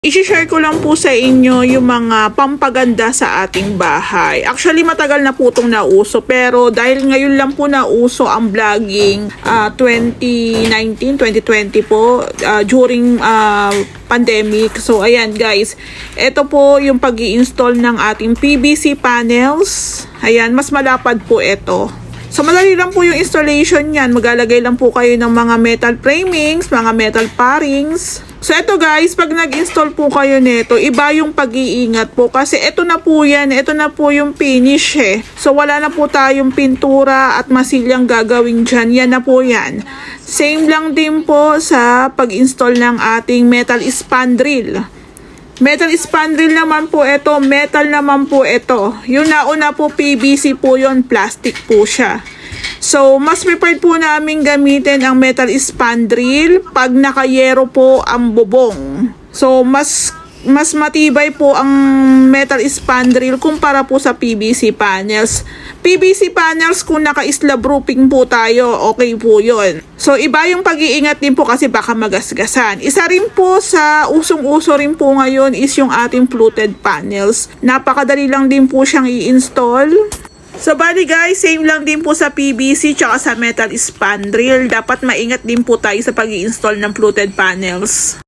I-share ko lang po sa inyo yung mga pampaganda sa ating bahay. Actually, matagal na po itong nauso. Pero dahil ngayon lang po nauso ang vlogging ah, 2019, 2020 po, ah, during ah, pandemic. So, ayan guys. Ito po yung pag install ng ating PVC panels. Ayan, mas malapad po ito. So, madali lang po yung installation niyan. Maglalagay lang po kayo ng mga metal framings, mga metal parings. So, ito guys, pag nag-install po kayo nito, iba yung pag-iingat po. Kasi ito na po yan, ito na po yung finish eh. So, wala na po tayong pintura at masilyang gagawin dyan. Yan na po yan. Same lang din po sa pag-install ng ating metal spandrel. Metal spandrel naman po ito, metal naman po ito. Yung nauna po PVC po yon plastic po siya. So, mas prepared po namin gamitin ang metal spandrel pag nakayero po ang bubong. So, mas mas matibay po ang metal spandrel kumpara po sa PVC panels. PVC panels kung naka-slab roofing po tayo, okay po yon. So, iba yung pag-iingat din po kasi baka magasgasan. Isa rin po sa usong-uso rin po ngayon is yung ating fluted panels. Napakadali lang din po siyang i-install. So, bali guys, same lang din po sa PVC tsaka sa metal spandrel. Dapat maingat din po tayo sa pag install ng fluted panels.